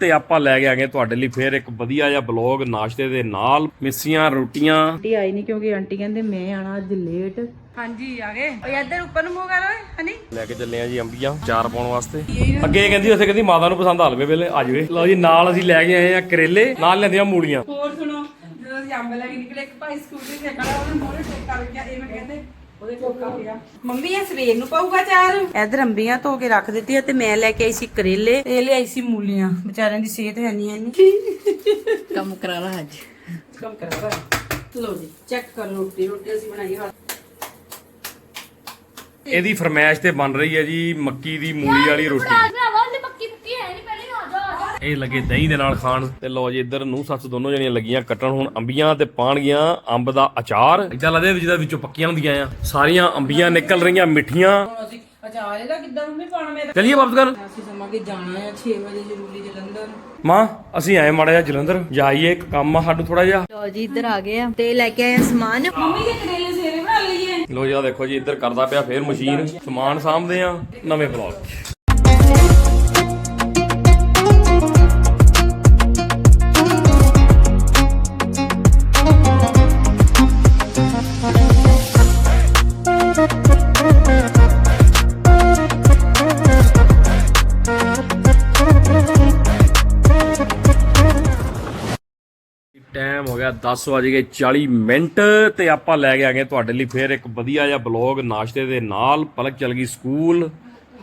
ਤੇ ਆਪਾਂ ਲੈ ਕੇ ਆ ਗਏ ਤੁਹਾਡੇ ਲਈ ਫੇਰ ਇੱਕ ਵਧੀਆ ਜਿਹਾ ਬਲੌਗ ਨਾਸ਼ਤੇ ਦੇ ਨਾਲ। ਮਿੱਸੀਆਂ ਰੋਟੀਆਂ। ਆਂਟੀ ਆਈ ਨਹੀਂ ਕਿਉਂਕਿ ਆਂਟੀ ਕਹਿੰਦੇ ਮੈਂ ਆਣਾ ਅੱਜ ਲੇਟ ਹਾਂਜੀ ਆ ਗਏ। ਓਏ ਇੱਧਰ ਉੱਪਰ ਨੂੰ ਮੂੰਹ ਕਰ ਓਏ ਹਨੀ। ਲੈ ਕੇ ਚੱਲੇ ਆ ਜੀ ਅੰਬੀਆਂ ਚਾਰ ਪਾਉਣ ਵਾਸਤੇ। ਅੱਗੇ ਕਹਿੰਦੀ ਉੱਥੇ ਕਹਿੰਦੀ ਮਾਤਾ ਨੂੰ ਪਸੰਦ ਆ ਲਵੇ ਵੇਲੇ ਆ ਜਾਵੇ ਲਓ ਜੀ ਨਾਲ ਅਸੀਂ ਲੈ ਕੇ ਆਏ ਆ ਕਰੇਲੇ ਨਾਲ ਲੈਂਦੀਆਂ ਮੂਲੀਆਂ। ਹੋਰ ਸੁਣੋ ਜਦੋਂ ਅਸੀਂ ਅੰਬ ਲੈ ਕੇ ਨਿਕਲੇ ਇੱਕ ਭਾਈ ਸਕੂਟਰੀ ਤੇ ਖੜਾ ਉਹਨੇ ਮੋਰੇ ਟੇਕ ਕਰ ਗਿਆ ਇਹ ਮੈਨੂੰ ਕਹਿੰਦੇ ਉਹਦੇ ਕੋਕਾ ਪਿਆ ਮੰਮੀ ਇਹ ਸਵੇਰ ਨੂੰ ਪਾਊਗਾ ਚਾਰ ਇੱਧਰ ਅੰਬੀਆਂ ਧੋ ਕੇ ਰੱਖ ਦਿੱਤੀਆਂ ਤੇ ਮੈਂ ਲੈ ਕੇ ਆਈ ਸੀ ਕਰੇਲੇ ਤੇ ਇਹ ਲਿਆਈ ਸੀ ਮੂਲੀਆਂ। ਵਿਚਾਰਿਆਂ ਦੀ ਸਿਹਤ ਹੈ ਨਹੀਂ ਐਨੀ ਕੰਮ ਕਰਾ ਲਾ ਅੱਜ। ਕੰਮ ਕਰਾ ਲੋ। ਜੀ ਚੈੱਕ ਕਰ ਰੋਟੀ ਰੋਟੀ ਅਸੀਂ ਬਣਾਈ ਹੱਥ ਇਹਦੀ ਫਰਮਾਇਸ਼ ਤੇ ਬਣ ਰਹੀ ਹੈ ਜੀ ਮੱਕੀ ਦੀ ਮੂਲੀ ਵਾਲੀ ਰੋਟੀ ਭਰਾਵਾ ਉਹਨੇ ਪੱਕੀ ਪੁੱਕੀ ਹੈ ਨਹੀਂ ਪਹਿਲੇ ਆ ਜਾ ਆ ਜਾ ਇਹ ਲੱਗੇ ਦਹੀਂ ਦੇ ਨਾਲ ਖਾਣ। ਤੇ ਲਓ ਜੀ ਇੱਧਰ ਨੂੰ ਸੱਸ ਦੋਨੋਂ ਜਣੀਆਂ ਲੱਗੀਆਂ ਕੱਟਣ ਹੁਣ ਅੰਬੀਆਂ ਤੇ ਪਾਣਗੀਆਂ ਅੰਬ ਦਾ ਅਚਾਰ। ਇਦਾਂ ਲੱਗਦਾ ਵੀ ਜਿਹਦਾ ਵਿੱਚੋਂ ਪੱਕੀਆਂ ਹੁੰਦੀਆਂ ਆ। ਸਾਰੀਆਂ ਅੰਬੀਆਂ ਨਿਕਲ ਰਹੀਆਂ ਮਿੱਠੀਆਂ। ਹੁਣ ਅਸੀਂ ਅਚਾਰ ਇਹਦਾ ਕਿੱਦਾਂ ਮੰਮੀ ਪਾਣਾ ਮੇਰਾ ਚਲਿਏ ਵਾਪਸ ਕਰ ਅਸੀਂ ਸਮਾਂ ਕੇ ਜਾਣਾ ਹੈ 6 ਵਜੇ ਜ਼ਰੂਰੀ ਜਲੰਧਰ। ਮਾਂ ਅਸੀਂ ਆਏ ਮਾੜਾ ਜਿਹਾ ਜਲੰਧਰ। ਜਾਈਏ ਇੱਕ ਕੰਮ ਆ ਸਾਨੂੰ ਥੋੜਾ ਜਿਹਾ। ਲੋ ਜੀ ਇੱਧਰ ਆ ਗਏ ਆ ਤੇ ਲੈ ਕੇ ਆਏ ਆ ਸਮਾਨ। ਮੰਮੀ ਦੇ ਕਰੇਲੇ ਸਵੇਰੇ ਬਣਾ ਲਈਏ? ਲੋ ਜੀ ਆ ਦੇਖੋ ਜੀ ਇੱਧਰ ਕਰਦਾ ਪਿਆ ਫੇਰ ਮਸ਼ੀਨ। ਸਮਾਨ ਸਾਂਭਦੇ ਆ ਨਵੇਂ ਬਲੌਗ 10 ਵਜ ਗਏ 40 ਮਿੰਟ ਤੇ ਆਪਾਂ ਲੈ ਕੇ ਆ ਗਏ ਤੁਹਾਡੇ ਲਈ ਫੇਰ ਇੱਕ ਵਧੀਆ ਜਿਹਾ ਬਲੌਗ, ਨਾਸ਼ਤੇ ਦੇ ਨਾਲ, ਪਲਕ ਚਲ ਗਈ ਸਕੂਲ।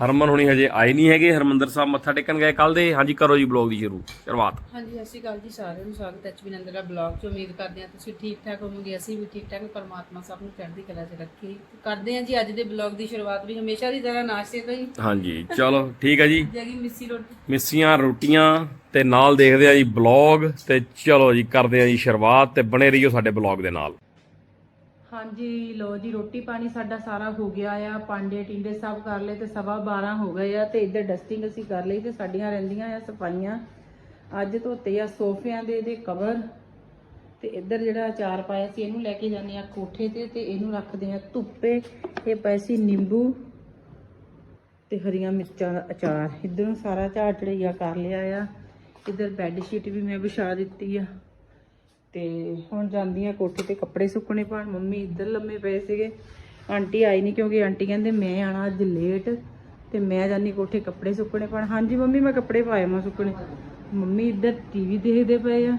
ਹਰਮਨ ਹੁਣੀ ਹਜੇ ਆਏ ਨਹੀਂ ਹੈਗੇ। ਹਰਮੰਦਰ ਸਾਹਿਬ ਮੱਥਾ ਟੇਕਣ ਗਏ ਕੱਲ ਦੇ। ਹਾਂਜੀ ਕਰੋ ਜੀ ਬਲੌਗ ਦੀ ਸ਼ੁਰੂ ਸ਼ੁਰੂਆਤ। ਹਾਂਜੀ ਸਤਿ ਸ਼੍ਰੀ ਅਕਾਲ ਜੀ ਸਾਰਿਆਂ ਨੂੰ। ਸਵਾਗਤ ਹੈ ਐਚਪੀ ਨੰਦਰਾ ਬਲੌਗ 'ਚ। ਉਮੀਦ ਕਰਦੇ ਹਾਂ ਤੁਸੀਂ ਠੀਕ ਠਾਕ ਹੋਵੋਗੇ। ਅਸੀਂ ਵੀ ਠੀਕ ਠਾਕ ਪਰਮਾਤਮਾ ਸਭ ਨੂੰ ਚੜ੍ਹਦੀ ਕਲਾ 'ਚ ਰੱਖੇ। ਕਰਦੇ ਹਾਂ ਜੀ ਅੱਜ ਦੇ ਬਲੌਗ ਦੀ ਸ਼ੁਰੂਆਤ ਵੀ। ਹਮੇਸ਼ਾ ਦੀ ਤਰ੍ਹਾਂ ਨਾਸ਼ਤੇ ਤੋਂ ਹੀ। ਹਾਂਜੀ ਚਲੋ ਠੀਕ ਹੈ ਜੀ। ਜਗੀ ਮਿੱਸੀ ਰੋਟੀ। ਮਿੱਸੀਆਂ ਰੋਟੀਆਂ ਤੇ ਨਾਲ ਦੇਖਦੇ ਆ ਜੀ ਬਲੌਗ। ਤੇ ਚਲੋ ਜੀ ਕਰਦੇ ਆ ਜੀ ਸ਼ੁਰੂਆਤ ਤੇ ਬਣੇ ਰਹੀਓ ਸਾਡੇ ਬਲੌਗ ਦੇ ਨਾਲ। ਹਾਂਜੀ ਲੋ ਜੀ, ਰੋਟੀ ਪਾਣੀ ਸਾਡਾ ਸਾਰਾ ਹੋ ਗਿਆ ਆ। ਪਾਂਡੇ ਟਿੰਡੇ ਸਭ ਕਰ ਲਏ ਤੇ ਸਵਾ 12 ਹੋ ਗਏ ਆ ਤੇ ਇੱਧਰ ਡਸਟਿੰਗ ਅਸੀਂ ਕਰ ਲਈ ਤੇ ਸਾਡੀਆਂ ਰਹਿੰਦੀਆਂ ਆ ਸਫਾਈਆਂ। ਅੱਜ ਧੋਤੇ ਆ ਸੋਫਿਆਂ ਦੇ ਇਹਦੇ ਕਵਰ ਤੇ ਇੱਧਰ ਜਿਹੜਾ ਅਚਾਰ ਪਾਇਆ ਸੀ, ਇਹਨੂੰ ਲੈ ਕੇ ਜਾਂਦੇ ਆ ਕੋਠੇ ਤੇ ਤੇ ਇਹਨੂੰ ਰੱਖਦੇ ਆ ਧੁੱਪੇ। ਇਹ ਪਏ ਸੀ ਨਿੰਬੂ ਤੇ ਹਰੀਆਂ ਮਿਰਚਾਂ ਦਾ ਅਚਾਰ। ਇਧਰੋਂ ਸਾਰਾ ਝਾੜ ਝੜਈਆ ਕਰ ਲਿਆ ਆ। ਇਧਰ ਬੈੱਡ ਸ਼ੀਟ ਵੀ ਮੈਂ ਵਿਛਾ ਦਿੱਤੀ ਆ। ਤੇ ਹੁਣ ਜਾਂਦੀਆਂ ਕੋਠੇ ਤੇ ਕੱਪੜੇ ਸੁੱਕਣੇ ਪਾਣ ਮੰਮੀ ਇੱਧਰ ਲੰਮੇ ਪਏ ਸੀਗੇ। ਆਂਟੀ ਆਈ ਨਹੀਂ ਕਿਉਂਕਿ ਆਂਟੀ ਕਹਿੰਦੇ ਮੈਂ ਆਣਾ ਅੱਜ ਲੇਟ ਤੇ ਮੈਂ ਜਾਨੀ ਕੋਠੇ ਕੱਪੜੇ ਸੁੱਕਣੇ ਪਾਣ ਹਾਂਜੀ ਮੰਮੀ, ਮੈਂ ਕੱਪੜੇ ਪਾਏ, ਮੈਂ ਸੁੱਕਣੇ। ਮੰਮੀ ਇੱਧਰ ਟੀਵੀ ਦੇਖਦੇ ਪਏ ਆ।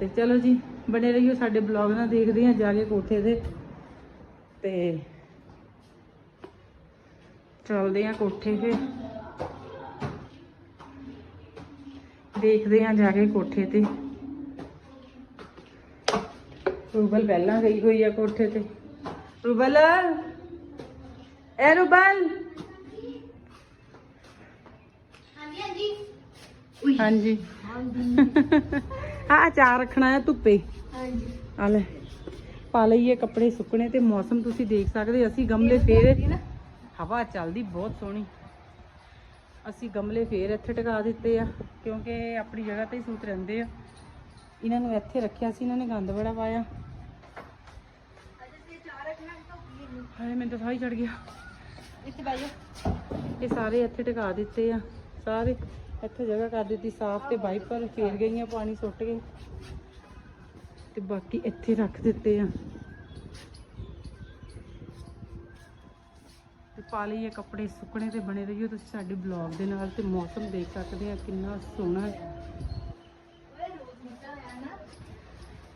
ਤੇ ਚਲੋ ਜੀ, ਬਣੇ ਰਹੀਓ, ਸਾਡੇ ਬਲੌਗ ਨਾਲ ਦੇਖਦੇ ਆ ਜਾ ਕੇ ਕੋਠੇ ਤੇ। ਤੇ ਚੱਲਦੇ ਆ ਕੋਠੇ ਤੇ। ਦੇਖਦੇ ਆ ਜਾ ਕੇ ਕੋਠੇ ਤੇ। ਰੂਬਲ ਪਹਿਲਾਂ ਗਈ ਹੋਈ ਆ ਕੋਠੇ ਤੇ। ਰੂਬਲ? ਐ ਰੂਬਲ? ਹਾਂਜੀ ਹਾਂਜੀ। ਹਾਂਜੀ। ਆ ਅਚਾਰ ਰੱਖਣਾ ਹੈ ਧੁੱਪੇ। ਹਾਂਜੀ। ਆ ਲੈ। ਪਾ ਲਈਏ ਕੱਪੜੇ ਸੁੱਕਣੇ ਤੇ ਮੌਸਮ ਤੁਸੀਂ ਦੇਖ ਸਕਦੇ ਅਸੀਂ ਗਮਲੇ ਫੇਰ ਹਵਾ ਚੱਲਦੀ ਬਹੁਤ ਸੋਹਣੀ। ਅਸੀਂ ਗਮਲੇ ਫੇਰ ਇੱਥੇ ਟਿਕਾ ਦਿੱਤੇ ਆ ਕਿਉਂਕਿ ਆਪਣੀ ਜਗ੍ਹਾ ਤੇ ਹੀ ਸੂਤ ਰਹਿੰਦੇ ਆ। ਇਹਨਾਂ ਨੂੰ ਇੱਥੇ ਰੱਖਿਆ ਸੀ ਇਹਨਾਂ ਨੇ ਗੰਦ ਬੜਾ ਪਾਇਆ। ਹਾਏ ਮੈਨੂੰ ਤਾਂ ਸਾਹ ਹੀ ਚੜ ਗਿਆ। ਇੱਥੇ ਬਹਿ ਜਾ ਇਹ ਸਾਰੇ ਇੱਥੇ ਟਿਕਾ ਦਿੱਤੇ ਆ। ਸਾਰੇ ਇੱਥੇ ਜਗ੍ਹਾ ਕਰ ਦਿੱਤੀ ਸਾਫ਼ ਤੇ ਵਾਈਪਰ ਫੇਰ ਗਈਆਂ ਪਾਣੀ ਸੁੱਟ ਕੇ। ਤੇ ਬਾਕੀ ਇੱਥੇ ਰੱਖ ਦਿੱਤੇ ਆ। ਤੇ ਪਾ ਲਈਏ ਕੱਪੜੇ ਸੁੱਕਣੇ ਤੇ ਬਣੇ ਰਹੀਓ ਤੁਸੀਂ ਸਾਡੇ ਬਲੌਗ ਦੇ ਨਾਲ ਤੇ ਮੌਸਮ ਦੇਖ ਸਕਦੇ ਆ ਕਿੰਨਾ ਸੋਹਣਾ ਹੈ।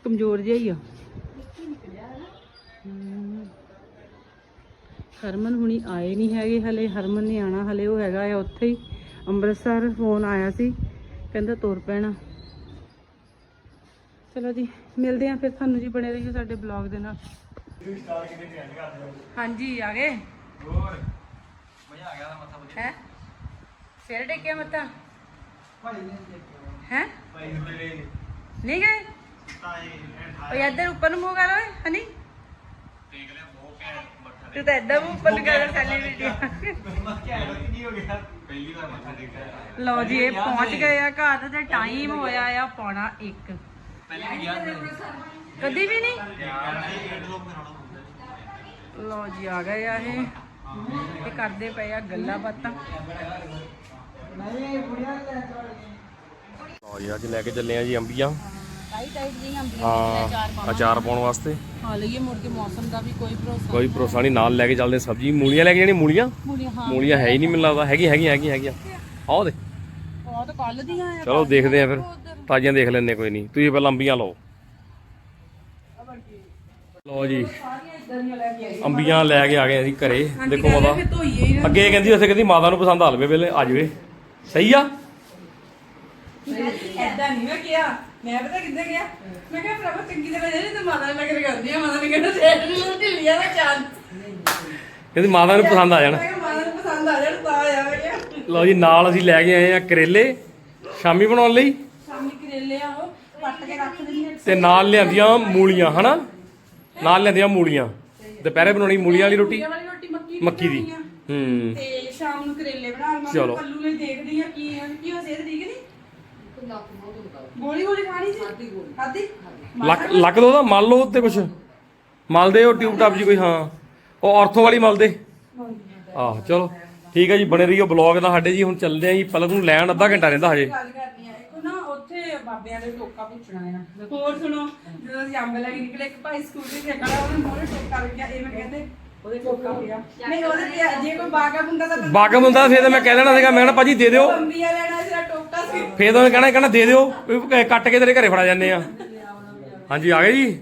ਕਮਜ਼ੋਰ ਜਿਹਾ ਹੀ ਆ। ਹਮ। ਹਰਮਨ ਹੁਣੀ ਆਏ ਨਹੀਂ ਹੈਗੇ ਹਲੇ ਹਰਮਨ ਨੇ ਆਣਾ ਹਲੇ ਉਹ ਹੈਗਾ ਆ ਉੱਥੇ ਹੀ। ਅੰਮ੍ਰਿਤਸਰ ਫੋਨ ਆਇਆ ਸੀ ਕਹਿੰਦਾ ਤੁਰ ਪੈਣਾ। ਚਲੋ ਜੀ ਮਿਲਦੇ ਆ ਫਿਰ ਤੁਹਾਨੂੰ ਜੀ ਬਣੇ ਰਹੀਓ ਸਾਡੇ ਬਲੌਗ ਦੇ ਨਾਲ। ਹਾਂਜੀ ਆ ਗਏ? ਹੋਰ? ਮਜ਼ਾ ਆ ਗਿਆ ਦਾ ਮੱਥਾ ਹੈ? ਫੇਰ ਟੇਕਿਆ ਮੱਥਾ? ਹੈ? ਨਹੀਂ ਗਏ? ਓਏ ਇੱਧਰ ਉੱਪਰ ਨੂੰ ਮੂੰਹ ਕਰ ਓਏ ਹਨੀ। ਤੂੰ ਤਾਂ ਇੱਧਰ ਮੂੰਹ ਉੱਪਰ ਨੂੰ ਕਰ ਸੈਲੀਬ੍ਰਿਟੀ ਲਓ ਜੀ ਇਹ ਪਹੁੰਚ ਗਏ ਆ ਘਰ ਤੇ ਟਾਈਮ ਹੋਇਆ ਆ ਪੌਣਾ 1 ਕਦੀ ਵੀ ਨਹੀਂ? ਲਓ ਜੀ ਆ ਗਏ ਆ ਇਹ। ਇਹ ਕਰਦੇ ਪਏ ਆ ਗੱਲਾਂ ਬਾਤਾਂ। ਲਓ ਜੀ ਅੱਜ ਲੈ ਕੇ ਚੱਲੇ ਆ ਜੀ ਅੰਬੀਆਂ। ਟਾਈਟ ਟਾਈਟ ਜਿਹੀਆਂ ਹਾਂ ਅਚਾਰ ਪਾਉਣ ਵਾਸਤੇ। ਖਾ ਲਈਏ ਮੁੜ ਕੇ ਮੌਸਮ ਦਾ ਵੀ ਕੋਈ ਭਰੋਸਾ ਕੋਈ ਭਰੋਸਾ ਨਹੀਂ ਨਾਲ ਲੈ ਕੇ ਚੱਲਦੇ ਸਬਜ਼ੀ। ਮੂਲੀਆਂ ਲੈ ਕੇ ਜਾਣੀ ਮੂਲੀਆਂ? ਮੂਲੀਆਂ ਹਾਂ। ਹੈ ਨਹੀਂ ਮੈਨੂੰ ਲੱਗਦਾ। ਹੈਗੀ ਹੈਗੀ ਹੈਗੀ ਹੈਗੀਆਂ। ਆਓ ਦੇ ਬਹੁਤ ਕੱਲ ਦੀਆਂ ਆ ਚਲੋ ਦੇਖਦੇ ਆ ਫਿਰ। ਤਾਜ਼ੀਆਂ ਦੇਖ ਲੈਣੇ ਕੋਈ ਨਹੀਂ। ਤੁਸੀਂ ਪਹਿਲਾਂ ਅੰਬੀਆਂ ਲਓ। ਲਓ ਜੀ। ਅੰਬੀਆਂ ਲੈ ਕੇ ਆ ਗਏ ਅਸੀਂ ਘਰੇ। ਦੇਖੋ ਮਾਤਾ। ਅੱਗੇ ਕਹਿੰਦੀ ਉਸੇ ਕਹਿੰਦੀ ਮਾਤਾ ਨੂੰ ਪਸੰਦ ਆ ਲਵੇ ਵੇਲੇ ਆ ਜਾਵੇ। ਸਹੀ ਆ? ਐਦਾਂ ਨਹੀਂ ਮੈਂ ਕਿਹਾ। ਮੈਂ ਪਤਾ ਕਿੱਦਾਂ ਗਿਆ? ਮੈਂ ਕਿਹਾ ਪ੍ਰਭਾ ਚੰਗੀ ਤਰ੍ਹਾਂ ਜਿਹੜੀ ਤੇ ਮਾਤਾ ਨੇ ਨਗਰ ਕਰਦੀ ਆ? ਮਾਤਾ ਨੇ ਕਹਿੰਦਾ ਸੇਟ ਨੂੰ ਢਿੱਲੀਆਂ ਦਾ ਚਾਂਦ। ਕਹਿੰਦੀ ਮਾਤਾ ਨੂੰ ਪਸੰਦ ਆ ਜਾਣਾ। ਮੈਂ ਕਿਹਾ ਮਾਤਾ ਨੂੰ ਪਸੰਦ ਆ ਜਾਣ ਤਾਂ ਆਇਆ ਲਓ ਜੀ ਨਾਲ ਅਸੀਂ ਲੈ ਕੇ ਆਏ ਆ ਕਰੇਲੇ ਸ਼ਾਮੀ ਬਣਾਉਣ ਲਈ। ਸ਼ਾਮੀ ਕਰੇਲੇ ਆ ਉਹ ਕੱਟ ਕੇ ਰੱਖ ਦਿੰਦੀ ਤੇ ਨਾਲ ਲਿਆਂਦੀਆਂ ਮੂਲੀਆਂ ਹਨਾ? ਨਾਲ ਲਿਆਂਦੀਆਂ ਮੂਲੀਆਂ। ਦੁਪਹਿਰੇ ਬਣਾਉਣੀ ਮੂਲੀਆਂ ਵਾਲੀ ਰੋਟੀ ਮੱਕੀ ਦੀ। ਹੂੰ। ਤੇ ਸ਼ਾਮ ਨੂੰ ਕਰੇਲੇ ਬਣਾ ਲਵਾਂ ਚਲੋ। ਕੱਲੂ ਲਈ ਦੇਖਦੀ ਆ ਕੀ ਆ। ਕੀ ਹੋ ਸਿਹਤ ਠੀਕ ਨਹੀਂ ਗੋਲੀ ਗੋਲੀ ਖਾਣੀ ਸੀ? ਖਾਦੀ ਗੋਲੀ। ਖਾਦੀ ਲੱਕ ਲੱਕ ਦੋ ਦਾ ਮੰਨ ਲਓ ਉੱਤੇ ਕੁਛ। ਮਲਦੇ ਉਹ ਟਿਊਬ ਟਾਪ ਜੀ ਕੋਈ ਹਾਂ। ਉਹ ਆਰਥੋ ਵਾਲੀ ਮਲਦੇ ਆਹ ਚਲੋ। ਠੀਕ ਹੈ ਜੀ ਬਣੇ ਰਹੀਓ ਬਲੌਗ ਦਾ ਸਾਡੇ ਜੀ ਹੁਣ ਚੱਲਦੇ ਆ ਜੀ। ਪਲਕ ਨੂੰ ਲੈਣ ਅੱਧਾ ਘੰਟਾ ਰਹਿੰਦਾ ਹਜੇ। ਗੱਲ ਕਰਨੀ ਆ। ਇੱਕ ਨਾ ਉੱਥੇ ਬਾਬਿਆਂ ਦੇ ਟੋਕਾ ਪੁੱਛਣਾ ਆ। ਹੋਰ ਸੁਣੋ ਜਦੋਂ ਅਸੀਂ ਅੰਬ ਲੈ ਕੇ ਨਿਕਲੇ ਇੱਕ ਭਾਈ ਸਕੂਟਰੀ ਤੇ ਖੜਾ ਉਹਨੇ ਮੋਰੇ ਟੋਕਾ ਰੱਖਿਆ ਇਹ ਮੈਂ ਕਹਿੰਦੇ ਉਹਦੇ ਟੋਕਾ ਪਿਆ। ਨਹੀਂ ਉਹਦੇ ਤੇ ਜੇ ਕੋਈ ਬਾਗਾ ਮੁੰਡਾ ਤਾਂ ਬਾਗਮ ਹੁੰਦਾ ਫੇਰ ਤਾਂ ਮੈਂ ਕਹਿ ਦੇਣਾ ਸੀਗਾ। ਮੈਂ ਕਹਿਣਾ ਭਾਜੀ ਦੇ ਦਿਓ। ਲੈਣਾ ਸੀ। ਫੇਰ ਤਾਂ ਕਹਿਣਾ ਕਹਿਣਾ ਦੇ ਦਿਓ, ਵੀ ਕੱਟ ਕੇ ਤੇਰੇ ਘਰੇ ਫੜਾ ਜਾਂਦੇ ਆ। ਹਾਂਜੀ, ਆ ਗਏ ਜੀ?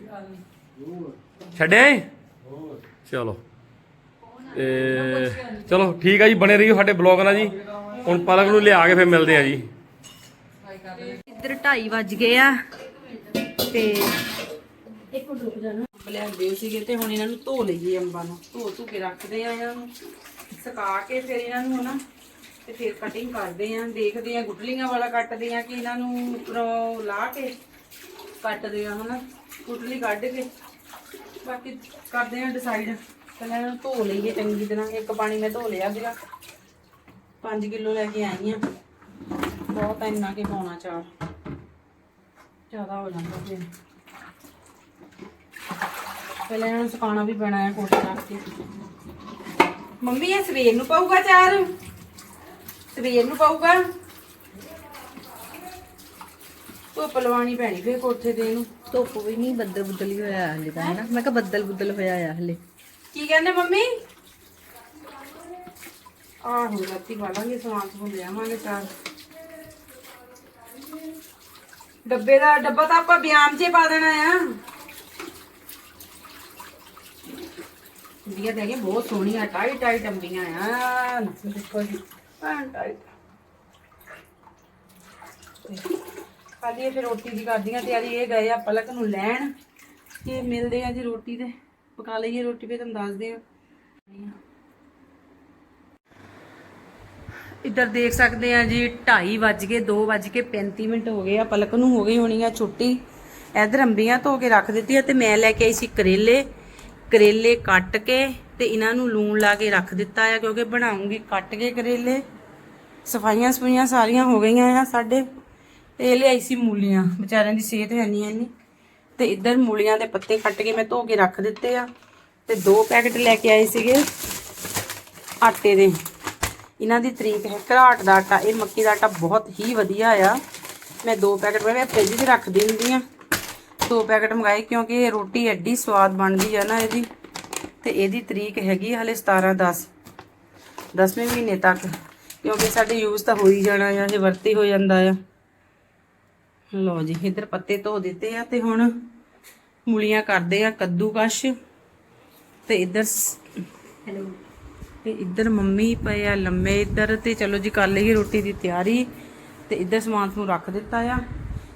ਛੱਡਿਆ ਏ? ਚਲੋ। ਤੇ ਚਲੋ, ਠੀਕ ਆ ਜੀ, ਬਣੇ ਰਹੀਓ ਸਾਡੇ ਬਲੌਗ ਨਾਲ ਜੀ। ਹੁਣ ਪਲਕ ਨੂੰ ਲਿਆ ਕੇ ਫੇਰ ਮਿਲਦੇ ਆ ਜੀ। ਇੱਧਰ 2:30 ਵੱਜ ਗਏ ਆ। ਤੇ ਇੱਕ ਮਿੰਟ ਰੁਕ ਜਾਣਾ ਲਿਆਂਦੇ ਸੀਗੇ ਤੇ ਹੁਣ ਇਹਨਾਂ ਨੂੰ ਧੋ ਲਈਏ ਅੰਬਾਂ ਨੂੰ। ਧੋ ਧੋ ਕੇ ਰੱਖਦੇ ਆ ਇਹਨਾਂ ਨੂੰ। ਸੁਕਾ ਕੇ ਫਿਰ ਇਹਨਾਂ ਨੂੰ ਹਨਾ ਤੇ ਫਿਰ ਕਟਿੰਗ ਕਰਦੇ ਆ, ਦੇਖਦੇ ਆ, ਗੁਟਲੀਆਂ ਵਾਲਾ ਕੱਟਦੇ ਆ ਕਿ ਇਹਨਾਂ ਨੂੰ ਉੱਪਰੋਂ ਲਾ ਕੇ ਕੱਟਦੇ ਆ, ਹਨਾ? ਗੁਟਲੀ ਕੱਢ ਕੇ। ਬਾਕੀ ਕਰਦੇ ਆ ਡਿਸਾਈਡ ਪਹਿਲਾਂ ਇਹਨਾਂ ਨੂੰ ਧੋ ਲਈਏ ਚੰਗੀ ਤਰ੍ਹਾਂ, ਇੱਕ ਪਾਣੀ ਮੈਂ ਧੋ ਲਿਆ ਸੀਗਾ। 5 ਕਿਲੋ ਲੈ ਕੇ ਆਈ ਆ। ਬਹੁਤ ਇੰਨਾ ਕਿ ਪਾਉਣਾ ਚਾਰ। ਜ਼ਿਆਦਾ ਹੋ ਜਾਂਦਾ ਫਿਰ। ਪਹਿਲਾਂ ਇਹਨਾਂ ਨੂੰ ਸੁਕਾਉਣਾ ਵੀ ਪੈਣਾ ਹੈ ਕੋਟੇ ਰੱਖ ਕੇ। ਮੰਮੀ, ਇਹ ਸਵੇਰ ਨੂੰ ਪਾਊਗਾ ਚਾਰ? ਸਵੇਰ ਨੂੰ ਪਾਊਗਾ। ਧੁੱਪ ਲਵਾਉਣੀ ਪੈਣੀ ਫਿਰ ਕੋਠੇ ਤੇ ਇਹਨੂੰ। ਧੁੱਪ ਵੀ ਨਹੀਂ ਬੱਦਲ ਬੁੱਦਲ ਹੀ ਹੋਇਆ ਹਲੇ ਤਾਂ ਹਨਾ। ਮੈਂ ਕਿਹਾ ਬੱਦਲ ਬੁੱਦਲ ਹੋਇਆ ਆ ਹਲੇ। ਕੀ ਕਹਿੰਦੇ ਮੰਮੀ? ਆਹੋ ਰਾਤੀ ਪਾ ਲਾਂਗੇ ਸਮਾਨ ਸਮੂਨ ਲਿਆਵਾਂਗੇ ਚਾਰ ਡੱਬੇ ਦਾ ਡੱਬਾ ਤਾਂ ਆਪਾਂ ਬਿਆਨ 'ਚ ਪਾ ਦੇਣਾ ਆ। ਅੰਬੀਆਂ ਦੇਖੇ ਬਹੁਤ ਸੋਹਣੀਆਂ ਟਾਈਟ ਟਾਈਟ ਅੰਬੀਆਂ ਆ। ਦੇਖੋ ਜੀ। ਐਨ ਟਾਈਟ ਖਾਲੀ ਫਿਰ ਰੋਟੀ ਦੀ ਕਰਦੀਆਂ ਤਿਆਰੀ ਇਹ ਗਏ ਆ ਪਲਕ ਨੂੰ ਲੈਣ ਇਹ ਮਿਲਦੇ ਆ ਜੀ ਰੋਟੀ ਤੇ। ਪਕਾ ਲਈਏ ਰੋਟੀ ਫਿਰ ਤੁਹਾਨੂੰ ਦੱਸਦੇ ਆ ਇੱਧਰ ਦੇਖ ਸਕਦੇ ਆ ਜੀ 2:30 ਵੱਜ ਗਏ 2 ਵੱਜ ਕੇ 35 ਮਿੰਟ ਹੋ ਗਏ ਆ, ਪਲਕ ਨੂੰ ਹੋ ਗਈ ਹੋਣੀ ਆ ਛੁੱਟੀ। ਇੱਧਰ ਅੰਬੀਆਂ ਧੋ ਕੇ ਰੱਖ ਦਿੱਤੀ ਆ ਤੇ ਮੈਂ ਲੈ ਕੇ ਆਈ ਸੀ ਕਰੇਲੇ। ਕਰੇਲੇ ਕੱਟ ਕੇ ਤੇ ਇਹਨਾਂ ਨੂੰ ਲੂਣ ਲਾ ਕੇ ਰੱਖ ਦਿੱਤਾ ਆ, ਕਿਉਂਕਿ ਬਣਾਉਂਗੀ ਕੱਟ ਕੇ ਕਰੇਲੇ। ਸਫਾਈਆਂ ਸਫਾਈਆਂ ਸਾਰੀਆਂ ਹੋ ਗਈਆਂ ਆ ਸਾਡੇ। ਤੇ ਇਹ ਲਿਆਈ ਸੀ ਮੂਲੀਆਂ, ਵਿਚਾਰਿਆਂ ਦੀ ਸਿਹਤ ਹੈ ਨਹੀਂ ਐਨੀ ਤੇ ਇੱਧਰ ਮੂਲੀਆਂ ਦੇ ਪੱਤੇ ਕੱਟ ਕੇ ਮੈਂ ਧੋ ਕੇ ਰੱਖ ਦਿੱਤੇ ਆ। ਤੇ ਦੋ ਪੈਕਟ ਲੈ ਕੇ ਆਏ ਸੀਗੇ ਆਟੇ ਦੇ। ਇਹਨਾਂ ਦੀ ਤਰੀਕ ਹੈ ਘਰਾਟ ਦਾ ਆਟਾ, ਇਹ ਮੱਕੀ ਦਾ ਆਟਾ ਬਹੁਤ ਹੀ ਵਧੀਆ ਆ। ਮੈਂ ਦੋ ਪੈਕਟ ਮੈਂ ਫ੍ਰਿਜ 'ਚ ਰੱਖ ਦਿੰਦੀ ਆ। ਦੋ ਪੈਕਟ ਮੰਗਾਏ ਕਿਉਂਕਿ ਇਹ ਰੋਟੀ ਐਡੀ ਸਵਾਦ ਬਣਦੀ ਆ ਨਾ ਇਹਦੀ। ਤੇ ਇਹਦੀ ਤਰੀਕ ਹੈਗੀ ਹਲੇ 17 10 10ਵੇਂ ਮਹੀਨੇ ਤੱਕ ਕਿਉਂਕਿ ਸਾਡੇ ਯੂਜ਼ ਤਾਂ ਹੋ ਹੀ ਜਾਣਾ ਆ ਇਹ ਵਰਤੀ ਹੋ ਜਾਂਦਾ ਆ। ਲਓ ਜੀ ਇੱਧਰ ਪੱਤੇ ਧੋ ਦਿੱਤੇ ਆ ਤੇ ਹੁਣ ਮੂਲੀਆਂ ਕਰਦੇ ਆ ਕੱਦੂਕਸ਼ ਤੇ ਇੱਧਰ ਹੈਲੋ ਤੇ ਇੱਧਰ ਮੰਮੀ ਪਏ ਆ ਲੰਮੇ ਇੱਧਰ ਤੇ ਚਲੋ ਜੀ ਕਰ ਲਈਏ ਰੋਟੀ ਦੀ ਤਿਆਰੀ ਤੇ ਇੱਧਰ ਸਮਾਨ ਨੂੰ ਰੱਖ ਦਿੱਤਾ ਆ।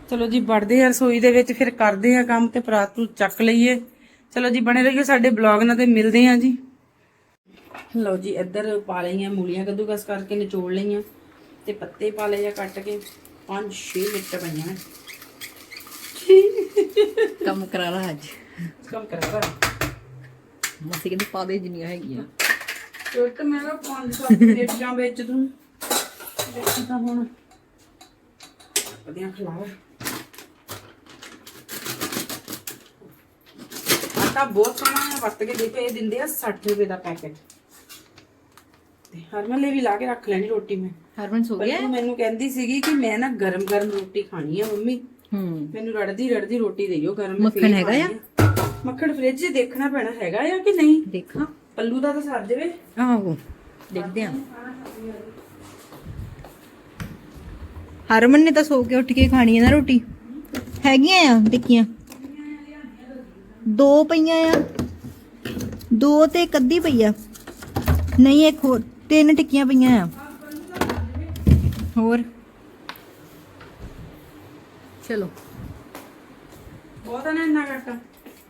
ਚਲੋ ਜੀ ਵੜਦੇ ਆ ਰਸੋਈ ਦੇ ਵਿੱਚ ਫਿਰ ਕਰਦੇ ਆ ਕੰਮ ਤੇ ਪਰਾਤ ਨੂੰ ਚੱਕ ਲਈਏ। ਚਲੋ ਜੀ ਬਣੇ ਰਹੀਓ ਸਾਡੇ ਬਲੌਗ ਨਾਲ ਤੇ ਮਿਲਦੇ ਆ ਜੀ। ਲਓ ਜੀ ਇੱਧਰ ਪਾ ਲਈਆਂ ਮੂਲੀਆਂ ਕੱਦੂਕਸ ਕਰਕੇ ਨਿਚੋੜ ਲਈਆਂ ਤੇ ਪੱਤੇ ਪਾ ਲਏ ਆ ਕੱਟ ਕੇ। 5-6 ਮਿੰਟ ਪਈਆਂ ਨੇ। ਕੰਮ ਕਰਾ ਲਾ ਅੱਜ। ਕੰਮ ਕਰਾ ਕਰ ਮਾਸੀ ਕਹਿੰਦੀ ਪਾ ਦੇ ਜਿੰਨੀਆਂ ਹੈਗੀਆਂ। ਚੁੱਟ ਮੈਂ ਨਾ 5-7 ਮਿਰਚਾਂ ਵਿੱਚ ਦੂੰ ਵਿੱਚ ਤਾਂ ਹੁਣ। ਵਧੀਆ ਖਲਾਵਾ ਆਟਾ ਬਹੁਤ ਸੋਹਣਾ ਹੈ ਵਰਤ ਕੇ ਦੇਖੋ ਇਹ ਦਿੰਦੇ ਆ 60 ਰੁਪਏ ਦਾ ਪੈਕੇਟ ਤੇ ਹਰਮਨ ਲਈ ਵੀ ਲਾ ਕੇ ਰੱਖ ਲੈਣੀ ਰੋਟੀ ਮੈਂ। ਹਰਮਨ ਸੋ ਗਿਆ? ਪੱਲੂ ਮੈਨੂੰ ਕਹਿੰਦੀ ਸੀਗੀ ਕਿ ਮੈਂ ਨਾ ਗਰਮ ਗਰਮ ਰੋਟੀ ਖਾਣੀ ਆ ਮੰਮੀ। ਹੂੰ। ਮੈਨੂੰ ਰੜਦੀ ਰੜਦੀ ਰੋਟੀ ਦੇਈਓ ਗਰਮ ਮੱਖਣ ਹੈਗਾ ਆ? ਮੱਖਣ ਫ੍ਰਿਜ 'ਚ ਦੇਖਣਾ ਪੈਣਾ ਹੈਗਾ ਆ ਕਿ ਨਹੀਂ? ਦੇਖਾਂ। ਪੱਲੂ ਦਾ ਤਾਂ ਸਰ ਜਾਵੇ ਆਹੋ ਦੇਖਦੇ ਆ। ਹਰਮਨ ਨੇ ਤਾਂ ਸੋ ਕੇ ਉੱਠ ਕੇ ਖਾਣੀ ਹੈ ਨਾ ਰੋਟੀ। ਹੈਗੀਆਂ ਆ ਟਿੱਕੀਆਂ? ਦੋ ਪਈਆਂ ਆ। ਦੋ ਤੇ ਇੱਕ ਅੱਧੀ ਪਈ ਆ। ਨਹੀਂ ਇੱਕ ਹੋਰ ਤਿੰਨ ਟਿੱਕੀਆਂ ਪਈਆਂ ਆ। ਹੋਰ? ਚਲੋ। ਬਹੁਤ ਨਾ ਇੰਨਾ ਘੱਟ?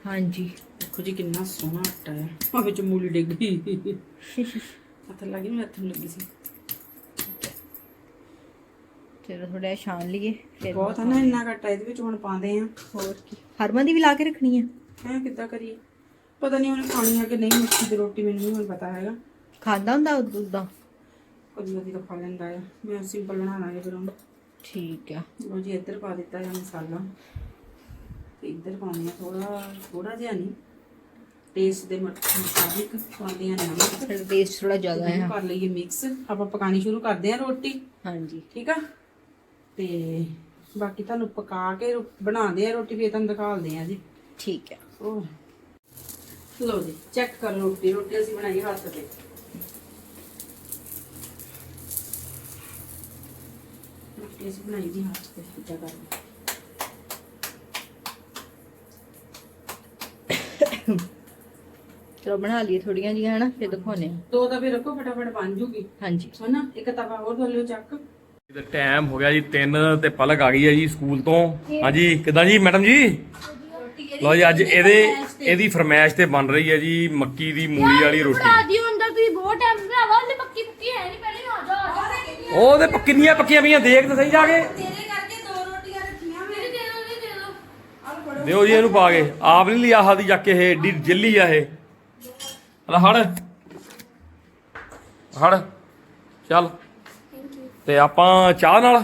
ਹਾਂਜੀ। ਦੇਖੋ ਜੀ ਕਿੰਨਾ ਸੋਹਣਾ ਆਟਾ ਹੈ ਆ ਵਿੱਚ ਮੂਲੀ ਡਿੱਗ ਗਈ। ਹੱਥ ਲੱਗੀ ਨੂੰ ਹੱਥ ਲੱਗੀ ਸੀ? ਚਲੋ ਥੋੜਾ ਛਾਣ ਲਈਏ ਫਿਰ ਬਹੁਤ ਨਾ ਇੰਨਾ ਘੱਟ ਇਹਦੇ ਵਿੱਚ ਹੁਣ ਪਾਉਂਦੇ ਆ। ਹੋਰ ਕੀ। ਹਰਮਨ ਦੀ ਵੀ ਲਾ ਕੇ ਰੱਖਣੀ ਆ। ਹੈ ਕਿੱਦਾਂ ਕਰੀਏ? ਪਤਾ ਨਹੀਂ ਉਹਨੇ ਖਾਣੀ ਹੈ ਕਿ ਨਹੀਂ ਮੱਛੀ ਦੀ ਰੋਟੀ ਮੈਨੂੰ ਨਹੀਂ ਹੁਣ ਪਤਾ ਹੈਗਾ। ਖਾਂਦਾ ਹੁੰਦਾ ਉਦਾਂ? ਕਦੀ ਕਦੀ ਤਾਂ ਖਾ ਲੈਂਦਾ ਹੈ ਮੈਂ ਸਿੰਪਲ ਬਣਾ ਲਾਂਗੇ ਫਿਰ ਉਹਨੂੰ। ਠੀਕ ਆ। ਲੋ ਜੀ ਇੱਧਰ ਪਾ ਦਿੱਤਾ ਹੈ ਮਸਾਲਾ। ਤੇ ਇੱਧਰ ਪਾਉਂਦੇ ਆ ਥੋੜਾ ਥੋੜਾ ਜਿਹਾ ਨਹੀਂ। ਟੇਸਟ ਦੇ ਮੁਤ- ਮੁਤਾਬਿਕ ਪਾਉਂਦੇ ਆ ਨਮਕ। ਟੇਸਟ ਥੋੜਾ ਜ਼ਿਆਦਾ ਹੈ ਕਰ ਲਈਏ ਮਿਕਸ ਆਪਾਂ ਪਕਾਣੀ ਸ਼ੁਰੂ ਕਰਦੇ ਆ ਰੋਟੀ। ਹਾਂਜੀ। ਠੀਕ ਆ? ਤੇ ਬਾਕੀ ਤੁਹਾਨੂੰ ਪਕਾ ਕੇ ਬਣਾਉਂਦੇ ਆ ਰੋਟੀ ਫਿਰ ਤੁਹਾਨੂੰ ਦਿਖਾਉਂਦੇ ਆ ਜੀ। ਠੀਕ ਹੈ ਲੋ ਜੀ ਚੈੱਕ ਕਰ ਰੋਟੀ ਰੋਟੀ ਅਸੀਂ ਬਣਾਈ ਹੱਥ ਤੇ। ਰੋਟੀ ਅਸੀਂ ਬਣਾਈ ਦੀ ਹੱਥ ਤੇ ਇੱਦਾਂ ਕਰ ਚਲੋ ਬਣਾ ਲਈਏ ਥੋੜੀਆਂ ਜੀਆਂ ਹਨਾ ਫਿਰ ਦਿਖਾਉਨੇ ਆ ਦੋ ਤਾਂ ਫਿਰ ਰੱਖੋ ਫਟਾਫਟ ਬਣ ਜੂਗੀ। ਹਾਂਜੀ। ਹਨਾ ਇੱਕ ਤਵਾ ਹੋਰ ਧੋ ਲਿਓ ਚੱਕ। ਤੇ ਟਾਈਮ ਹੋ ਗਿਆ ਜੀ 3 ਤੇ ਪਲਕ ਆ ਗਈ ਹੈ ਜੀ ਸਕੂਲ ਤੋਂ। ਹਾਂਜੀ ਕਿਦਾਂ ਜੀ ਮੈਡਮ ਜੀ? ਲਓ ਜੀ ਅੱਜ ਇਹਦੇ ਇਹਦੀ ਫਰਮਾਇਸ਼ ਤੇ। ਬਣ ਰਹੀ ਹੈ ਜੀ ਮੱਕੀ ਦੀ ਮੂਲੀ ਵਾਲੀ ਰੋਟੀ। ਆਦੀ ਅੰਦਰ ਤੁਸੀਂ ਬਹੁਤ ਟਾਈਮ ਭਰਾਵਾ ਉਹਨੇ ਪੱਕੀ ਪੱਕੀ ਹੈ ਨਹੀਂ ਪਹਿਲੇ ਆ ਜਾ। ਜਾ ਉਹ ਤੇ ਕਿੰਨੀਆਂ ਪੱਕੀਆਂ ਪਈਆਂ ਦੇਖ ਤੇ ਸਹੀ ਜਾ ਕੇ। ਤੇਰੇ ਕਰਕੇ ਦੋ ਰੋਟੀਆਂ ਰੱਖੀਆਂ ਮੇਰੇ ਦੇ ਦੋ ਦੇ ਦੋ। ਦਿਓ ਜੀ ਇਹਨੂੰ ਪਾ ਕੇ। ਆਪ ਨਹੀਂ ਲਿਆ ਹਾਦੀ ਜਾ ਕੇ ਇਹ ਏਡੀ ਜਿੱਲੀ ਆ ਇਹ। ਹੜ। ਹੜ। ਚੱਲ। ਤੇ ਆਪਾਂ ਚਾਹ ਨਾਲ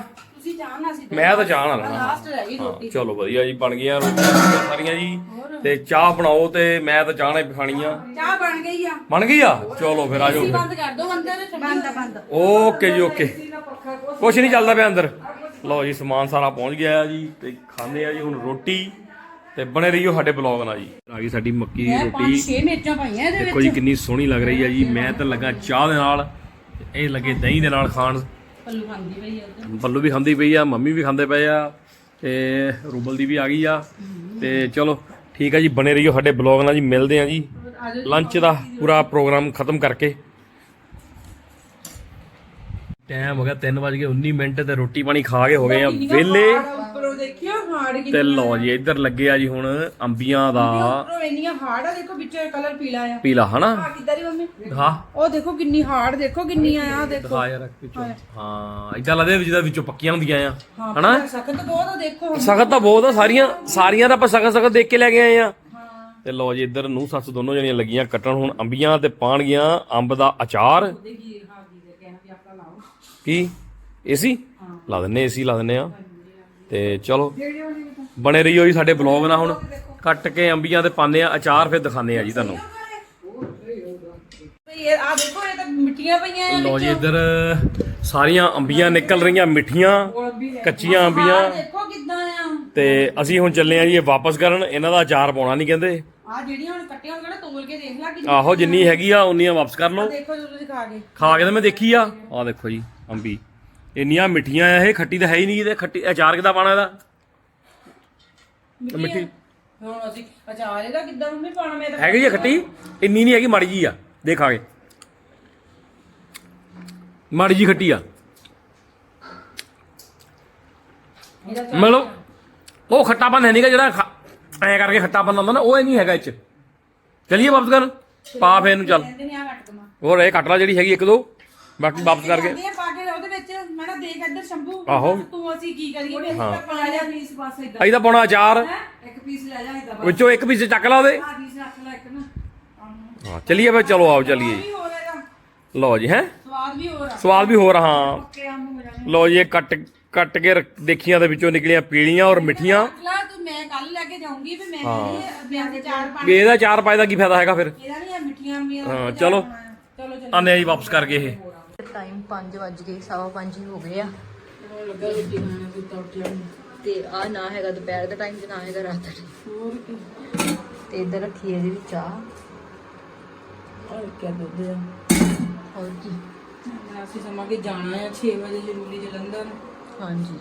ਜਾਣਾ ਮੈਂ ਤਾਂ ਚਾਹ ਲੈਣਾ ਲਾਸਟ ਰਹਿ ਗਈ ਹਾਂ, ਚਲੋ ਵਧੀਆ ਜੀ ਬਣ ਗਈਆਂ ਰੋਟੀਆਂ ਸਾਰੀਆਂ ਜੀ। ਤੇ ਚਾਹ ਬਣਾਓ ਤੇ ਮੈਂ ਤਾਂ ਚਾਹ ਨਾਲ ਹੀ ਖਾਣੀ ਆ ਚਾਹ ਬਣ ਗਈ ਆ। ਬਣ ਗਈ ਆ? ਚਲੋ ਫਿਰ ਆਜੋ। ਬੰਦ ਕਰ ਦੋ ਅੰਦਰ ਬੰਦ ਆ ਬੰਦ ਓਕੇ ਜੀ ਓਕੇ। ਕੁਛ ਨਹੀਂ ਚੱਲਦਾ ਪਿਆ ਅੰਦਰ। ਲਓ ਜੀ ਸਮਾਨ ਸਾਰਾ ਪਹੁੰਚ ਗਿਆ ਹੈ ਜੀ ਤੇ ਖਾਂਦੇ ਆ ਜੀ ਹੁਣ ਰੋਟੀ ਤੇ ਬਣੇ ਰਹੀਓ ਸਾਡੇ ਬਲੌਗ ਨਾਲ ਜੀ। ਆ ਗਈ ਸਾਡੀ ਮੱਕੀ ਦੀ ਰੋਟੀ। ਛੇ ਮਿਰਚਾਂ ਪਾਈਆਂ ਇਹਦੇ ਦੇਖੋ ਜੀ ਕਿੰਨੀ ਸੋਹਣੀ ਲੱਗ ਰਹੀ ਹੈ ਜੀ। ਮੈਂ ਤਾਂ ਲੱਗਾ ਚਾਹ ਦੇ ਨਾਲ ਇਹ ਲੱਗੇ ਦਹੀਂ ਦੇ ਨਾਲ ਖਾਣ। ਪੱਲੂ ਖਾਂਦੀ ਪਈ ਆ ਉੱਧਰ। ਬੱਲੂ ਵੀ ਖਾਂਦੀ ਪਈ ਆ ਮੰਮੀ ਵੀ ਖਾਂਦੇ ਪਏ ਆ ਤੇ ਰੂਬਲ ਦੀ ਵੀ ਆ ਗਈ ਆ। ਤੇ ਚਲੋ ਠੀਕ ਆ ਜੀ ਬਣੇ ਰਹੀਓ ਸਾਡੇ ਬਲੌਗ ਨਾਲ ਜੀ ਮਿਲਦੇ ਆ ਜੀ। ਲੰਚ ਦਾ ਪੂਰਾ ਪ੍ਰੋਗਰਾਮ ਖਤਮ ਕਰਕੇ। ਟਾਈਮ ਹੋ ਗਿਆ 3:19 ਮਿੰਟ ਤੇ ਰੋਟੀ ਪਾਣੀ ਖਾ ਕੇ ਹੋ ਗਏ ਆ ਵਿਹਲੇ। ਉੱਪਰੋਂ ਦੇਖਿਓ ਹਾਰਡ ਕੀ ਤੇ ਲਓ ਜੀ ਇੱਧਰ ਲੱਗੇ ਆ ਜੀ ਹੁਣ ਅੰਬੀਆਂ ਦਾ। ਉੱਪਰੋਂ ਇੰਨੀਆਂ ਹਾਰਡ ਆ ਦੇਖੋ ਵਿੱਚੋਂ ਕਲਰ ਪੀਲਾ ਆ। ਪੀਲਾ ਹਨਾ? ਆ ਕਿੱਦਾਂ ਦੀ ਮੰਮੀ? ਹਾਂ ਉਹ ਦੇਖੋ ਕਿੰਨੀ ਹਾਰਡ ਦੇਖੋ ਕਿੰਨੀ ਆ ਆ ਦੇਖੋ। ਦਿਖਾ ਯਾਰ ਵਿੱਚੋਂ ਹਾਂ। ਇਦਾਂ ਲੱਗਦਾ ਵੀ ਜਿਹਦਾ ਵਿੱਚੋਂ ਪੱਕੀਆਂ ਹੁੰਦੀਆਂ ਆ ਹਨਾ? ਸਖਤ ਬਹੁਤ ਆ ਦੇਖੋ ਸਖਤ ਤਾਂ ਬਹੁਤ ਆ ਸਾਰੀਆਂ ਸਾਰੀਆਂ ਤਾਂ ਆਪਾਂ ਸਖਤ ਸਖਤ ਦੇਖ ਕੇ ਲੈ ਕੇ ਆਏ ਆ। ਤੇ ਲਓ ਜੀ ਇੱਧਰ ਨੂੰ ਸੱਸ ਦੋਨੋਂ ਜਣੀਆਂ ਲੱਗੀਆਂ ਕੱਟਣ ਹੁਣ ਅੰਬੀਆਂ ਤੇ ਪਾਣਗੀਆਂ ਅੰਬ ਦਾ ਅਚਾਰ। ਕੀ? ਏਸੀ? ਲਾ ਦਿੰਨੇ ਏਸੀ ਲਾ ਦਿੰਨੇ ਆ। ਤੇ ਚਲੋ ਬਣੇ ਰਹੀਓ ਜੀ ਸਾਡੇ ਬਲੌਗ ਨਾਲ ਹੁਣ। ਕੱਟ ਕੇ ਅੰਬੀਆਂ ਤੇ ਪਾਉਂਦੇ ਆ ਅਚਾਰ ਫਿਰ ਦਿਖਾਉਂਦੇ ਆ ਜੀ ਤੁਹਾਨੂੰ। ਇਹ ਆ ਦੇਖੋ ਇਹ ਤਾਂ ਮਿੱਠੀਆਂ ਪਈਆਂ ਆ ਲਓ ਜੀ ਇੱਧਰ ਸਾਰੀਆਂ ਅੰਬੀਆਂ ਨਿਕਲ ਰਹੀਆਂ ਮਿੱਠੀਆਂ ਕੱਚੀਆਂ ਅੰਬੀਆਂ। ਦੇਖੋ ਕਿੱਦਾਂ ਆ। ਤੇ ਅਸੀਂ ਹੁਣ ਚੱਲੇ ਆ ਜੀ ਇਹ ਵਾਪਸ ਕਰਨ। ਇਹਨਾਂ ਦਾ ਅਚਾਰ ਪਾਉਣਾ ਨਹੀਂ ਕਹਿੰਦੇ। ਆ ਜਿਹੜੀਆਂ ਹੁਣ ਕੱਟੀਆਂ ਹੋਣਗੀਆਂ ਨਾ ਤੋਲ ਕੇ ਦੇਖ ਲੈ ਕਿ ਆਹੋ ਜਿੰਨੀ ਹੈਗੀ ਆ ਉਨੀਆਂ ਵਾਪਸ ਕਰ ਲਓ। ਦੇਖੋ ਜਦੋਂ ਤੁਸੀਂ ਖਾ ਕੇ। ਖਾ ਕੇ ਤਾਂ ਮੈਂ ਦੇਖੀ ਆ। ਆ ਦੇਖੋ ਜੀ। ਅੰਬੀ। ਇੰਨੀਆਂ ਮਿੱਠੀਆਂ ਆ ਇਹ ਖੱਟੀ ਤਾਂ ਹੈ ਹੀ ਨਹੀਂ ਇਹਦੇ ਖੱਟੀ ਅਚਾਰ ਕਿਦਾਂ ਪਾਣਾ ਇਹਦਾ? ਮਿੱਠੀ ਹੁਣ ਅਸੀਂ ਅਚਾਰ ਇਹਦਾ ਕਿੱਦਾਂ ਮੰਮੀ ਪਾਣਾ ਮੈਂ ਤਾਂ ਹੈਗੀ ਆ ਖੱਟੀ ਇੰਨੀ ਨਹੀਂ ਹੈਗੀ ਮਾੜੀ ਜੀ ਆ। ਦੇਖਾਂਗੇ ਮਾੜੀ ਜੀ ਖੱਟੀ ਆ। ਮਤਲਬ ਉਹ ਖੱਟਾਪਨ ਹੈ ਨਹੀਂਗਾ ਜਿਹੜਾ ਖਾ- ਐਂ ਕਰਕੇ ਖੱਟਾਪਨ ਆਉਂਦਾ ਨਾ ਉਹ ਇਹ ਨਹੀਂ ਹੈਗਾ ਇਹ ਚ। ਚਲਿਏ ਵਾਪਸ ਕਰ ਪਾ ਫੇਰ ਨੂੰ ਚੱਲ। ਕਹਿੰਦੇ ਨੇ ਆ ਕੱਟ ਦਮਾ। ਹੋਰ ਇਹ ਕੱਟ ਲਾ ਜਿਹੜੀ ਹੈਗੀ ਇੱਕ ਦੋ। ਬਾਕੀ ਵਾਪਸ ਕਰਕੇ। ਪਾ ਕੇ ਮੈਂ ਕਿਹਾ ਦੇਖ ਇੱਧਰ ਸ਼ੰਭੂ ਆਹੋ। ਤੂੰ ਅਸੀਂ ਕੀ ਕਰੀਏ? ਵਿੱਚ ਤਾਂ ਪਾ ਲਿਆ ਪੀਸ ਬਸ ਇਦਾਂ ਅਸੀਂ ਤਾਂ ਪਾਉਣਾ ਅਚਾਰ। ਇੱਕ ਪੀਸ ਲੈ ਜਾ ਇਦਾਂ ਵਿੱਚੋਂ ਇੱਕ ਪੀਸ ਚੱਕ ਲਾ ਉਹਦੇ। ਆ ਪੀਸ ਰੱਖ ਲੈ ਇੱਕ ਨਾ। ਹਾਂ ਚਲਿਏ ਫੇ ਚਲੋ ਆਓ ਚਲਿਏ। ਜੀ ਵੀ ਹੋਰ ਇਹਦਾ ਲਓ ਜੀ ਹੈ? ਸਵਾਦ ਵੀ ਹੋਰ ਆ। ਸਵਾਦ ਵੀ ਹੋ। ਰਹਾ ਪੱਕੇ ਅੰਬ ਹੋ ਜਾਣੇ। ਲਓ ਜੀ ਇਹ ਕੱਟ ਕੱਟ ਕੇ ਰੱਖ- ਦੇਖੀਆਂ ਦੇ ਵਿੱਚੋਂ ਨਿਕਲੀਆਂ ਪੀਲੀਆਂ ਔਰ ਮਿੱਠੀਆਂ। ਲਾ ਤੂੰ ਮੈਂ ਕੱਲ ਲੈ ਕੇ ਜਾਊਂਗੀ ਵੀ ਮੈਂ ਨਹੀਂ ਵਿਆਹ ਦੇ ਚਾਰ ਪੰਜ ਵੀ ਇਹਦਾ ਚਾਰ ਪਾਏ ਦਾ ਕੀ ਫਾਇਦਾ ਹੈਗਾ ਫਿਰ? ਇਹਦਾ ਨਹੀਂ ਆ ਮਿੱਠੀਆਂ ਅੰਬੀਆਂ ਹਾਂ ਚਲੋ। ਚਲੋ ਚਲੋ। ਆਨੇ ਜੀ ਵਾਪਸ ਕਰਕੇ ਇਹ। ਟਾਈਮ 5 ਵੱਜ ਗਏ ਸਵਾ ਪੰਜ ਹੀ ਹੋ ਗਏ ਆ। ਲੱਗਾ ਰੋਟੀ ਖਾਣਾ ਸੁੱਤਾ ਉੱਠਿਆ। ਤੇ ਆ ਨਾ ਹੈਗਾ ਦੁਪਹਿਰ ਦਾ ਟਾਈਮ ਤੇ ਨਾ ਹੈਗਾ ਰਾਤ ਦਾ time। ਤੇ ਇੱਧਰ ਰੱਖੀ ਹੈ ਇਹਦੇ ਵਿੱਚ ਚਾਹ। ਹੋਰ ਕੀ ਦੁੱਧ ਆ। ਹੋਰ ਕੀ। ਹੁਣ ਅਸੀਂ ਸਮਾਂ ਕਿ ਜਾਣਾ ਆ 6 ਵਜੇ ਜ਼ਰੂਰੀ ਜਲੰਧਰ। ਹਾਂਜੀ।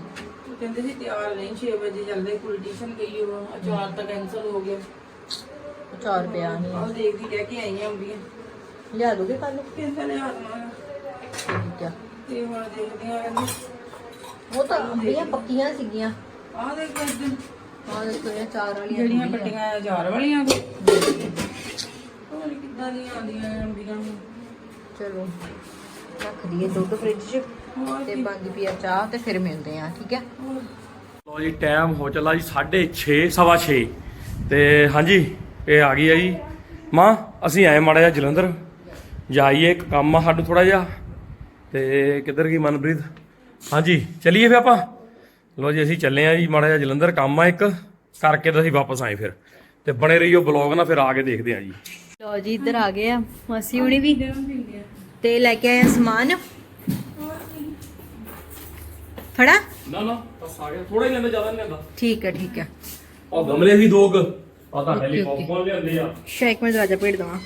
ਉਹ ਕਹਿੰਦੇ ਸੀ ਤਿਆਰ ਨਹੀਂ 6 ਵਜੇ ਚੱਲਦੇ। ਪੋਲੀਟੀਸ਼ੀਅਨ ਗਈ ਉਹ ਅਚਾਰ ਤਾਂ ਕੈਨਸਲ ਹੋ ਗਿਆ। ਚਾਰ ਪਿਆ ਨਹੀਂ। ਆਹ ਦੇਖਦੀ ਕਹਿ ਕੇ ਆਈਆਂ ਹੁੰਦੀਆਂ ਲਿਆ ਦੋਗੇ ਕੱਲ ਕਹਿੰਦਾ ਲਿਆ ਦਵਾਂਗਾ ਠੀਕ ਆ। ਤੇ ਹੁਣ ਦੇਖਦੇ ਆ ਕਹਿੰਦੇ ਉਹ ਤਾਂ ਅੰਬੀਆਂ ਪੱਕੀਆਂ ਸੀਗੀਆਂ। ਆਹ ਦੇਖ ਇੱਧਰ ਆਹ ਦੇਖੋ ਇਹ ਚਾਰ ਵਾਲੀਆਂ ਜਿਹੜੀਆਂ ਅੰਬੀਆਂ। ਕੱਟੀਆਂ ਅਚਾਰ ਵਾਲੀਆਂ ਪਤਾ ਨੀ ਕਿੱਦਾਂ ਦੀਆਂ ਆਉਂਦੀਆਂ ਅੰਬੀਆਂ ਚਲੋ ਰੱਖ ਦਈਏ ਦੁੱਧ ਫ੍ਰਿਜ 'ਚ ਹੋਰ ਤੇ ਬੰਦ ਪੀਆ ਚਾਹ ਤੇ ਫਿਰ ਮਿਲਦੇ ਆ ਠੀਕ ਹੈ ਲੋ ਜੀ ਟਾਈਮ ਹੋ ਚੱਲਾ ਜੀ 6:30 ਸਵਾ 6 ਤੇ ਹਾਂਜੀ ਇਹ ਆ ਗਈ ਆ ਜੀ। ਮਾਂ ਅਸੀਂ ਆਏ ਮਾੜਾ ਜਿਹਾ ਜਲੰਧਰ। ਜਾਈਏ ਇੱਕ ਕੰਮ ਆ ਸਾਨੂੰ ਥੋੜਾ ਜਿਹਾ ਤੇ ਕਿੱਧਰ ਗਈ ਮਨਪ੍ਰੀਤ? ਹਾਂਜੀ ਚੱਲੀਏ ਫੇ ਆਪਾਂ? ਲੋ ਜੀ ਅਸੀਂ ਚੱਲੇ ਆ ਜੀ ਮਾੜਾ ਜਿਹਾ ਜਲੰਧਰ ਕੰਮ ਆ ਇੱਕ। ਕਰਕੇ ਤਾਂ ਅਸੀਂ ਵਾਪਸ ਆਏ ਫਿਰ। ਤੇ ਬਣੇ ਰਹੀਓ ਬਲੌਗ ਨਾ ਫਿਰ ਆ ਕੇ ਦੇਖਦੇ ਆ ਜੀ। ਲੋ ਜੀ ਇੱਧਰ ਆ ਗਏ ਆ। ਮਾਸੀ ਹੁਣੀ ਵੀ। ਤੇ ਲੈ ਕੇ ਆਏ ਆ ਸਮਾਨ। ਫੜਾ। ਨਾ ਨਾ ਬਸ ਆ ਗਿਆ। ਥੋੜਾ ਹੀ ਲੈਂਦਾ ਜ਼ਿਆਦਾ ਨਹੀਂ ਲੈਂਦਾ। ਠੀਕ ਹੈ ਠੀਕ ਹੈ ਉਹ ਗਮਲੇ ਸੀ ਦੋ ਕੁ। ਆ ਓਕੇ। ਪੌਪਕੌਰਨ ਲਿਆਂਦੇ ਆ। ਸ਼ੇਕ ਮੈਂ ਦਰਵਾਜ਼ਾ ਭੇੜ ਦਵਾਂ।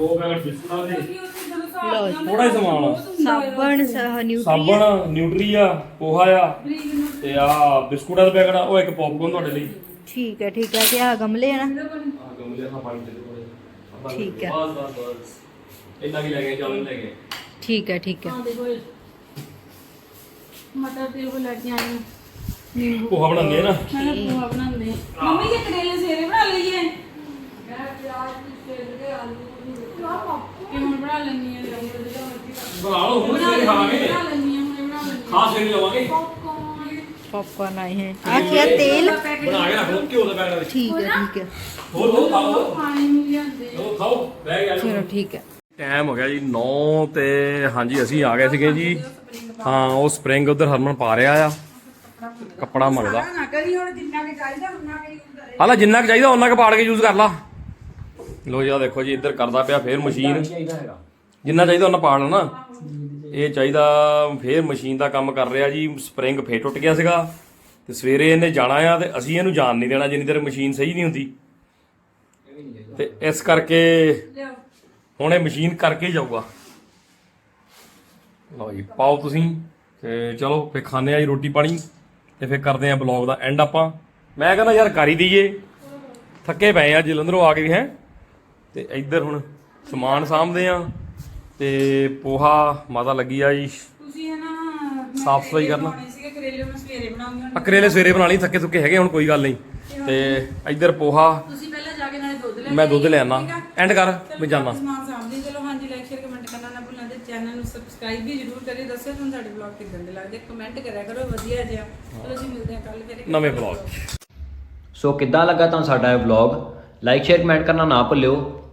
ਦੋ ਪੈਕਟ ਬਿਸਕੁਟਾਂ ਦੇ ਲੋ ਜੀ। ਥੋੜਾ ਹੀ ਸਮਾਨ ਆ। ਸਾਬਣ ਸਹ ਨਿਊਟਰੀ ਸਾਬਣ ਨਿਊਟਰੀ ਆ ਪੋਹਾ ਆ ਤੇ ਆ ਬਿਸਕੁਟਾਂ ਦਾ ਪੈਕਟ ਆ ਉਹ ਇੱਕ ਪੌਪਕੌਰਨ ਤੁਹਾਡੇ ਲਈ। ਠੀਕ ਹੈ ਠੀਕ ਹੈ। ਤੇ ਆ ਗਮਲੇ ਆ ਨਾ? ਆ ਗਮਲੇ ਨਾਲ ਪਾਣੀ ਦੇ ਥੋੜੇ ਠੀਕ ਹੈ। ਬਸ ਬਸ ਬਸ। ਇੰਨਾ ਕੀ ਲੈ ਗਏ ਚੱਲ ਲੈ ਗਏ? ਠੀਕ ਹੈ ਠੀਕ ਹੈ। ਮਟਰ ਤੇ ਉਹ ਲੈ ਕੇ ਆਈ ਨਿੰਬੂ। ਪੋਹਾ ਬਣਾਉਂਦੇ ਆ ਨਾ? ਮੈਂ ਪੋਹਾ ਬਣਾਉਂਦੇ ਮੰਮੀ ਇਹ ਕਰੇਲੇ ਸਵੇਰੇ ਬਣਾ ਲਈਏ? ਕਿਵੇਂ ਬਣਾ ਲੈਣੀ ਹੈ ਬਣਾ ਲਓ ਹੁਣ ਸਵੇਰੇ ਖਾਵਾਂਗੇ? ਬਣਾ ਲੈਣੀ ਹੈ ਹੁਣੇ ਬਣਾ ਲੈਣੀ ਖਾ ਸਵੇਰੇ ਲਵਾਂਗੇ। ਪੌਪਕਾਰਨ ਆਏ ਹੈ। ਆ ਕੀ ਆ ਤੇਲ? ਬਣਾ ਕੇ ਰੱਖ ਲਓ ਘਿਓ ਦਾ ਪੈਕਟ ਵਿੱਚ। ਠੀਕ ਹੈ ਠੀਕ ਹੈ। ਹੋਰ ਹੋਰ ਖਾਓ ਪਾਣੀ ਮਿਲ ਲਿਆਂਦੇ। ਲਓ ਖਾਓ ਬਹਿ ਗਿਆ ਚਲੋ ਠੀਕ ਹੈ। ਟਾਈਮ ਹੋ ਗਿਆ ਜੀ 9 ਤੇ ਹਾਂਜੀ ਅਸੀਂ ਆ ਗਏ ਸੀਗੇ ਜੀ। ਹਾਂ ਉਹ ਸਪਰਿੰਗ ਉਧਰ ਹਰਮਨ ਪਾ ਰਿਹਾ ਆ। ਕੱਪੜਾ ਮੰਗਦਾ। ਨਾ ਕਰੀ ਹੁਣ ਜਿੰਨਾ ਕਿ ਚਾਹੀਦਾ ਕਿ ਹਾਲਾ ਜਿੰਨਾ ਕੁ ਉਹਨਾਂ ਕੁ ਪਾੜ ਕੇ ਯੂਜ਼ ਕਰ ਲਾ। ਲੋ ਜੀ ਆ ਦੇਖੋ ਜੀ ਇੱਧਰ ਕਰਦਾ ਪਿਆ ਫੇਰ ਮਸ਼ੀਨ। ਜਿੰਨਾ ਚਾਹੀਦਾ ਉਹਨਾਂ ਪਾੜ ਲੈਣਾ। ਇਹ ਚਾਹੀਦਾ ਫੇਰ ਮਸ਼ੀਨ ਦਾ ਕੰਮ ਕਰ ਰਿਹਾ ਜੀ ਸਪਰਿੰਗ ਫੇਰ ਟੁੱਟ ਗਿਆ ਸੀਗਾ। ਤੇ ਸਵੇਰੇ ਇਹਨੇ ਜਾਣਾ ਆ ਤੇ ਅਸੀਂ ਇਹਨੂੰ ਜਾਣ ਨਹੀਂ ਦੇਣਾ ਜਿੰਨੀ ਦੇਰ ਮਸ਼ੀਨ ਸਹੀ ਨਹੀਂ ਹੁੰਦੀ। ਤੇ ਇਸ ਕਰਕੇ ਹੁਣ ਇਹ ਮਸ਼ੀਨ ਕਰਕੇ ਜਾਊਗਾ। ਲਓ ਜੀ ਪਾਓ ਤੁਸੀਂ ਤੇ ਚਲੋ ਫੇ ਖਾਣੇ ਆ ਜੀ ਰੋਟੀ ਪਾਣੀ ਤੇ ਫੇ ਕਰਦੇ ਆ ਬਲੌਗ ਦਾ ਐਂਡ ਆਪਾਂ। ਮੈਂ ਕਹਿੰਦਾ ਯਾਰ ਕਰ ਹੀ ਦਈਏ। ਥੱਕੇ ਪਏ ਆ ਜਲੰਧਰੋਂ ਆ ਕੇ ਹੈ। ਤੇ ਇੱਧਰ ਹੁਣ ਸਮਾਨ ਸਾਂਭਦੇ ਆ ਤੇ ਪੋਹਾ ਮਾਤਾ ਲੱਗੀ ਆ ਜੀ। ਤੁਸੀਂ ਹੈ ਨਾ ਸਾਫ਼ ਸਫ਼ਾਈ ਕਰਨਾ। ਬਣਾਉਣੇ ਸੀਗੇ ਕਰੇਲੇ ਮੈਂ ਸਵੇਰੇ ਬਣਾਉਂਗੀ ਹੁਣ। ਆ ਕਰੇਲੇ ਸਵੇਰੇ ਬਣਾ ਲਈ ਥੱਕੇ ਥੁੱਕੇ ਹੈਗੇ ਹੁਣ ਕੋਈ ਗੱਲ ਨਹੀਂ। ਤੇ ਇੱਧਰ ਪੋਹਾ। ਤੁਸੀਂ ਪਹਿਲਾਂ ਜਾ ਕੇ ਨਾਲੇ ਦੁੱਧ ਲੈ ਮੈਂ ਦੁੱਧ ਲਿਆਣਾ ਐਂਡ ਕਰ ਮੈਂ ਜਾਣਾ ਸਮਾਨ ਸਾਹਮਣੇ ਚਲੋ ਹਾਂਜੀ ਲਾਈਕ ਸ਼ੇਅਰ ਕਮੈਂਟ ਕਰਨਾ ਨਾ ਭੁੱਲਣਾ ਤੇ ਚੈਨਲ ਨੂੰ ਸਬਸਕ੍ਰਾਈਬ ਵੀ ਜਰੂਰ ਕਰਿਓ। ਦੱਸਿਓ ਤੁਹਾਨੂੰ ਸਾਡੇ ਵਲੌਗ ਕਿੱਦਾਂ ਦੇ ਲੱਗਦੇ ਕਮੈਂਟ ਕਰਿਆ ਕਰੋ ਵਧੀਆ ਜਿਹਾ। ਚਲੋ ਅਸੀਂ ਮਿਲਦੇ ਹਾਂ ਕੱਲ ਫਿਰ ਇੱਕ ਨਵੇਂ ਬਲੌਗ ਸੋ ਕਿੱਦਾਂ ਲੱਗਾ ਤੁਹਾਨੂੰ ਸਾਡਾ ਇਹ ਵਲੌਗ ਲਾਈਕ ਸ਼ੇਅਰ ਕਮੈਂਟ ਕਰਨਾ ਨਾ ਭੁੱਲਿਓ।